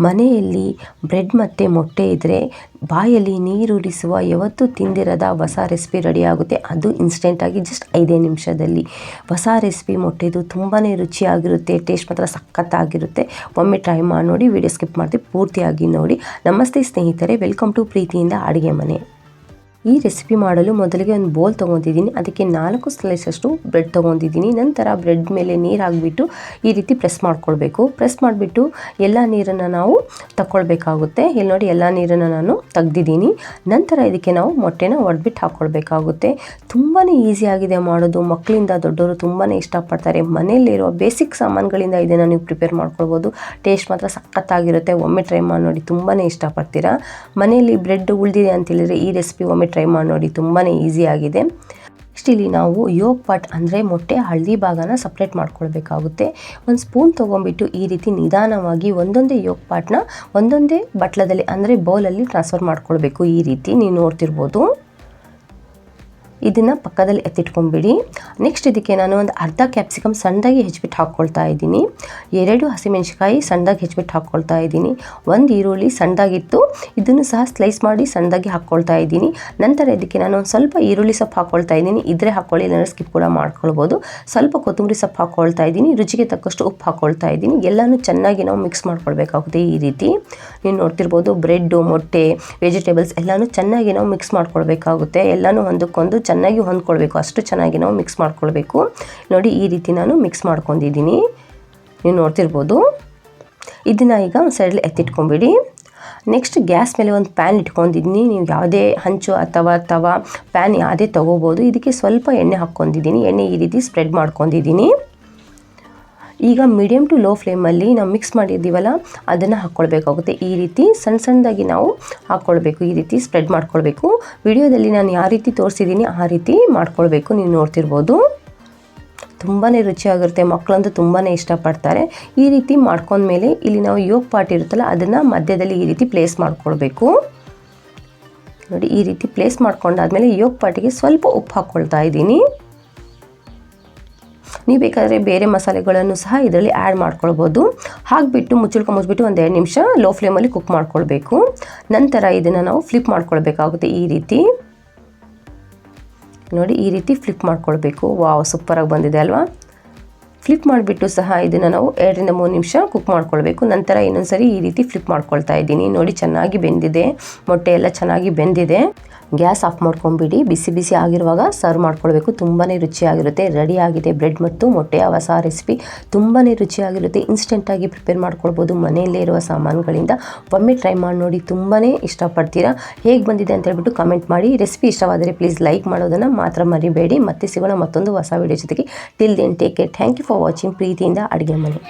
ಮನೆಯಲ್ಲಿ ಬ್ರೆಡ್ ಮತ್ತು ಮೊಟ್ಟೆ ಇದ್ದರೆ ಬಾಯಲ್ಲಿ ನೀರುಡಿಸುವ ಯಾವತ್ತೂ ತಿಂದಿರದ ಹೊಸ ರೆಸಿಪಿ ರೆಡಿಯಾಗುತ್ತೆ ಅದು ಇನ್ಸ್ಟೆಂಟಾಗಿ ಜಸ್ಟ್ ಐದೇ ನಿಮಿಷದಲ್ಲಿ. ಹೊಸ ರೆಸಿಪಿ ಮೊಟ್ಟೆದು ತುಂಬಾ ರುಚಿಯಾಗಿರುತ್ತೆ ಟೇಸ್ಟ್ ಮಾತ್ರ ಸಖತ್ತಾಗಿರುತ್ತೆ. ಒಮ್ಮೆ ಟ್ರೈ ಮಾಡಿ ನೋಡಿ ವಿಡಿಯೋ ಸ್ಕಿಪ್ ಮಾಡ್ತೀವಿ ಪೂರ್ತಿಯಾಗಿ ನೋಡಿ. ನಮಸ್ತೆ ಸ್ನೇಹಿತರೆ ವೆಲ್ಕಮ್ ಟು ಪ್ರೀತಿಯಿಂದ ಅಡುಗೆ ಮನೆ. ಈ ರೆಸಿಪಿ ಮಾಡಲು ಮೊದಲಿಗೆ ಒಂದು ಬೌಲ್ ತೊಗೊತಿದ್ದೀನಿ ಅದಕ್ಕೆ ನಾಲ್ಕು ಸ್ಲೈಸಷ್ಟು ಬ್ರೆಡ್ ತೊಗೊಂಡಿದ್ದೀನಿ. ನಂತರ ಬ್ರೆಡ್ ಮೇಲೆ ನೀರು ಹಾಕ್ಬಿಟ್ಟು ಈ ರೀತಿ ಪ್ರೆಸ್ ಮಾಡ್ಕೊಳ್ಬೇಕು. ಪ್ರೆಸ್ ಮಾಡಿಬಿಟ್ಟು ಎಲ್ಲ ನೀರನ್ನು ನಾವು ತಗೊಳ್ಬೇಕಾಗುತ್ತೆ ಇಲ್ಲಿ ನೋಡಿ ಎಲ್ಲ ನೀರನ್ನು ನಾನು ತೆಗ್ದಿದ್ದೀನಿ. ನಂತರ ಇದಕ್ಕೆ ನಾವು ಮೊಟ್ಟೆನ ಒಡೆದ್ಬಿಟ್ಟು ಹಾಕ್ಕೊಳ್ಬೇಕಾಗುತ್ತೆ ತುಂಬಾ ಈಸಿಯಾಗಿದೆ ಮಾಡೋದು. ಮಕ್ಕಳಿಂದ ದೊಡ್ಡವರು ತುಂಬಾ ಇಷ್ಟಪಡ್ತಾರೆ. ಮನೆಯಲ್ಲಿರೋ ಬೇಸಿಕ್ ಸಾಮಾನುಗಳಿಂದ ಇದನ್ನು ನೀವು ಪ್ರಿಪೇರ್ ಮಾಡ್ಕೊಳ್ಬೋದು. ಟೇಸ್ಟ್ ಮಾತ್ರ ಸಖತ್ತಾಗಿರುತ್ತೆ. ಒಮ್ಮೆ ಟ್ರೈ ಮಾಡಿ ನೋಡಿ ತುಂಬಾ ಇಷ್ಟಪಡ್ತೀರಾ? ಮನೆಯಲ್ಲಿ ಬ್ರೆಡ್ ಉಳಿದಿದೆ ಅಂತ ಹೇಳಿದರೆ ಈ ರೆಸಿಪಿ ಒಮ್ಮೆ ಟ್ರೈ ಮಾಡಿ ನೋಡಿ ತುಂಬಾ ಆಗಿದೆ. ನೆಕ್ಸ್ಟ್ ಇಲ್ಲಿ ನಾವು ಯೋಗ್ ಪಾಟ್ ಅಂದರೆ ಮೊಟ್ಟೆ ಹಳದಿ ಭಾಗನ ಸಪ್ರೇಟ್ ಮಾಡ್ಕೊಳ್ಬೇಕಾಗುತ್ತೆ. ಒಂದು ಸ್ಪೂನ್ ತೊಗೊಂಬಿಟ್ಟು ಈ ರೀತಿ ನಿಧಾನವಾಗಿ ಒಂದೊಂದೇ ಯೋಗ್ ಪಾಟ್ನ ಒಂದೊಂದೇ ಬಟ್ಲದಲ್ಲಿ ಅಂದರೆ ಬೌಲಲ್ಲಿ ಟ್ರಾನ್ಸ್ಫರ್ ಮಾಡ್ಕೊಳ್ಬೇಕು ಈ ರೀತಿ, ನೀವು ನೋಡ್ತಿರ್ಬೋದು. ಇದನ್ನು ಪಕ್ಕದಲ್ಲಿ ಎತ್ತಿಟ್ಕೊಂಡ್ಬಿಡಿ ನೆಕ್ಸ್ಟ್ ಇದಕ್ಕೆ ನಾನು ಒಂದು ಅರ್ಧ ಕ್ಯಾಪ್ಸಿಕಮ್ ಸಣ್ಣದಾಗಿ ಹೆಚ್ಚಿಬಿಟ್ಟು ಹಾಕ್ಕೊಳ್ತಾ ಇದ್ದೀನಿ. ಎರಡು ಹಸಿಮೆಣಸಿಕಾಯಿ ಸಣ್ಣದಾಗಿ ಹೆಚ್ಚಿಬಿಟ್ಟು ಹಾಕ್ಕೊಳ್ತಾ ಇದ್ದೀನಿ. ಒಂದು ಈರುಳ್ಳಿ ಸಣ್ಣದಾಗಿತ್ತು. ಇದನ್ನು ಸಹ ಸ್ಲೈಸ್ ಮಾಡಿ ಸಣ್ಣದಾಗಿ ಹಾಕ್ಕೊಳ್ತಾ ಇದ್ದೀನಿ. ನಂತರ ಇದಕ್ಕೆ ನಾನು ಒಂದು ಸ್ವಲ್ಪ ಈರುಳ್ಳಿ ಸೊಪ್ಪು ಹಾಕ್ಕೊಳ್ತಾ ಇದ್ದೀನಿ. ಇದ್ರೆ ಹಾಕ್ಕೊಳ್ಳಿ ಏನಾದ್ರು ಸ್ಕಿಪ್ ಕೂಡ ಮಾಡ್ಕೊಳ್ಬೋದು. ಸ್ವಲ್ಪ ಕೊತ್ತಂಬರಿ ಸೊಪ್ಪು ಹಾಕ್ಕೊಳ್ತಾ ಇದ್ದೀನಿ. ರುಚಿಗೆ ತಕ್ಕಷ್ಟು ಉಪ್ಪು ಹಾಕ್ಕೊಳ್ತಾ ಇದ್ದೀನಿ. ಎಲ್ಲನೂ ಚೆನ್ನಾಗಿ ನಾವು ಮಿಕ್ಸ್ ಮಾಡ್ಕೊಳ್ಬೇಕಾಗುತ್ತೆ ಈ ರೀತಿ. ನೀವು ನೋಡ್ತಿರ್ಬೋದು ಬ್ರೆಡ್ಡು ಮೊಟ್ಟೆ ವೆಜಿಟೇಬಲ್ಸ್ ಎಲ್ಲನೂ ಚೆನ್ನಾಗಿ ನಾವು ಮಿಕ್ಸ್ ಮಾಡ್ಕೊಳ್ಬೇಕಾಗುತ್ತೆ. ಎಲ್ಲನೂ ಒಂದಕ್ಕೊಂದು ಚೆನ್ನಾಗಿ ಹೊಂದ್ಕೊಳ್ಬೇಕು. ಅಷ್ಟು ಚೆನ್ನಾಗಿ ನಾವು ಮಿಕ್ಸ್ ಮಾಡ್ಕೊಳ್ಬೇಕು. ನೋಡಿ, ಈ ರೀತಿ ನಾನು ಮಿಕ್ಸ್ ಮಾಡ್ಕೊಂಡಿದ್ದೀನಿ. ನೀವು ನೋಡ್ತಿರ್ಬೋದು. ಇದನ್ನು ಈಗ ಒಂದು ಸೈಡಲ್ಲಿ ಎತ್ತಿಟ್ಕೊಂಬಿಡಿ. ನೆಕ್ಸ್ಟ್ ಗ್ಯಾಸ್ ಮೇಲೆ ಒಂದು ಪ್ಯಾನ್ ಇಟ್ಕೊಂಡಿದ್ದೀನಿ. ನೀವು ಯಾವುದೇ ಹಂಚು ಅಥವಾ ತವಾ ಪ್ಯಾನ್ ಯಾವುದೇ ತೊಗೋಬೋದು. ಇದಕ್ಕೆ ಸ್ವಲ್ಪ ಎಣ್ಣೆ ಹಾಕ್ಕೊಂಡಿದ್ದೀನಿ. ಎಣ್ಣೆ ಈ ರೀತಿ ಸ್ಪ್ರೆಡ್ ಮಾಡ್ಕೊಂಡಿದ್ದೀನಿ. ಈಗ ಮೀಡಿಯಮ್ ಟು ಲೋ ಫ್ಲೇಮಲ್ಲಿ ನಾವು ಮಿಕ್ಸ್ ಮಾಡಿದ್ದೀವಲ್ಲ, ಅದನ್ನು ಹಾಕ್ಕೊಳ್ಬೇಕಾಗುತ್ತೆ ಈ ರೀತಿ ಸಣ್ಣ ಸಣ್ಣದಾಗಿ ನಾವು ಹಾಕ್ಕೊಳ್ಬೇಕು ಈ ರೀತಿ ಸ್ಪ್ರೆಡ್ ಮಾಡ್ಕೊಳ್ಬೇಕು. ವಿಡಿಯೋದಲ್ಲಿ ನಾನು ಯಾವ ರೀತಿ ತೋರಿಸಿದ್ದೀನಿ, ಆ ರೀತಿ ಮಾಡ್ಕೊಳ್ಬೇಕು. ನೀವು ನೋಡ್ತಿರ್ಬೋದು. ತುಂಬಾ ರುಚಿಯಾಗಿರುತ್ತೆ. ಮಕ್ಕಳಂತೂ ತುಂಬಾ ಇಷ್ಟಪಡ್ತಾರೆ. ಈ ರೀತಿ ಮಾಡ್ಕೊಂಡ್ಮೇಲೆ ಇಲ್ಲಿ ನಾವು ಯೋಗ ಪಾಟ್ ಇರುತ್ತಲ್ಲ, ಅದನ್ನು ಮಧ್ಯದಲ್ಲಿ ಈ ರೀತಿ ಪ್ಲೇಸ್ ಮಾಡ್ಕೊಳ್ಬೇಕು. ನೋಡಿ, ಈ ರೀತಿ ಪ್ಲೇಸ್ ಮಾಡ್ಕೊಂಡಾದ್ಮೇಲೆ ಯೋಗ ಪಾಟಿಗೆ ಸ್ವಲ್ಪ ಉಪ್ಪು ಹಾಕ್ಕೊಳ್ತಾ ಇದ್ದೀನಿ. ನೀವು ಬೇಕಾದರೆ ಬೇರೆ ಮಸಾಲೆಗಳನ್ನು ಸಹ ಇದರಲ್ಲಿ ಆ್ಯಡ್ ಮಾಡ್ಕೊಳ್ಬೋದು. ಹಾಕಿಬಿಟ್ಟು ಮುಚ್ಚಳ್ಕ ಮುಚ್ಚಿಬಿಟ್ಟು ಒಂದು ಎರಡು ನಿಮಿಷ ಲೋ ಫ್ಲೇಮಲ್ಲಿ ಕುಕ್ ಮಾಡ್ಕೊಳ್ಬೇಕು. ನಂತರ ಇದನ್ನು ನಾವು ಫ್ಲಿಪ್ ಮಾಡ್ಕೊಳ್ಬೇಕಾಗುತ್ತೆ ಈ ರೀತಿ. ನೋಡಿ ಈ ರೀತಿ ಫ್ಲಿಪ್ ಮಾಡ್ಕೊಳ್ಬೇಕು. ವಾವ್ ಸೂಪರಾಗಿ ಬಂದಿದೆ ಅಲ್ವಾ? ಫ್ಲಿಪ್ ಮಾಡಿಬಿಟ್ಟು ಸಹ ಇದನ್ನು ನಾವು ಎರಡರಿಂದ ಮೂರು ನಿಮಿಷ ಕುಕ್ ಮಾಡ್ಕೊಳ್ಬೇಕು. ನಂತರ ಇನ್ನೊಂದು ಸರಿ ಈ ರೀತಿ ಫ್ಲಿಪ್ ಮಾಡ್ಕೊಳ್ತಾ ಇದ್ದೀನಿ. ನೋಡಿ ಚೆನ್ನಾಗಿ ಬೆಂದಿದೆ. ಮೊಟ್ಟೆ ಎಲ್ಲ ಚೆನ್ನಾಗಿ ಬೆಂದಿದೆ. ಗ್ಯಾಸ್ ಆಫ್ ಮಾಡ್ಕೊಂಬಿಡಿ. ಬಿಸಿ ಬಿಸಿ ಆಗಿರುವಾಗ ಸರ್ವ್ ಮಾಡ್ಕೊಳ್ಬೇಕು. ತುಂಬಾ ರುಚಿಯಾಗಿರುತ್ತೆ. ರೆಡಿ ಆಗಿದೆ. ಬ್ರೆಡ್ ಮತ್ತು ಮೊಟ್ಟೆಯ ಹೊಸ ರೆಸಿಪಿ ತುಂಬಾ ರುಚಿಯಾಗಿರುತ್ತೆ. ಇನ್ಸ್ಟೆಂಟಾಗಿ ಪ್ರಿಪೇರ್ ಮಾಡ್ಕೊಳ್ಬೋದು. ಮನೆಯಲ್ಲೇ ಇರುವ ಸಾಮಾನುಗಳಿಂದ. ಒಮ್ಮೆ ಟ್ರೈ ಮಾಡಿ ನೋಡಿ ತುಂಬಾ ಇಷ್ಟಪಡ್ತೀರಾ? ಹೇಗೆ ಬಂದಿದೆ ಅಂತ ಹೇಳ್ಬಿಟ್ಟು ಕಮೆಂಟ್ ಮಾಡಿ. ರೆಸಿಪಿ ಇಷ್ಟವಾದರೆ ಪ್ಲೀಸ್ ಲೈಕ್ ಮಾಡೋದನ್ನು ಮಾತ್ರ ಮರಿಬೇಡಿ. ಮತ್ತೆ ಸಿಗೋಣ ಮತ್ತೊಂದು ಹೊಸ ವಿಡಿಯೋ ಜೊತೆಗೆ. Till then take care thank you for watching ಪ್ರೀತಿಯಿಂದ ಅಡುಗೆ ಮನೆ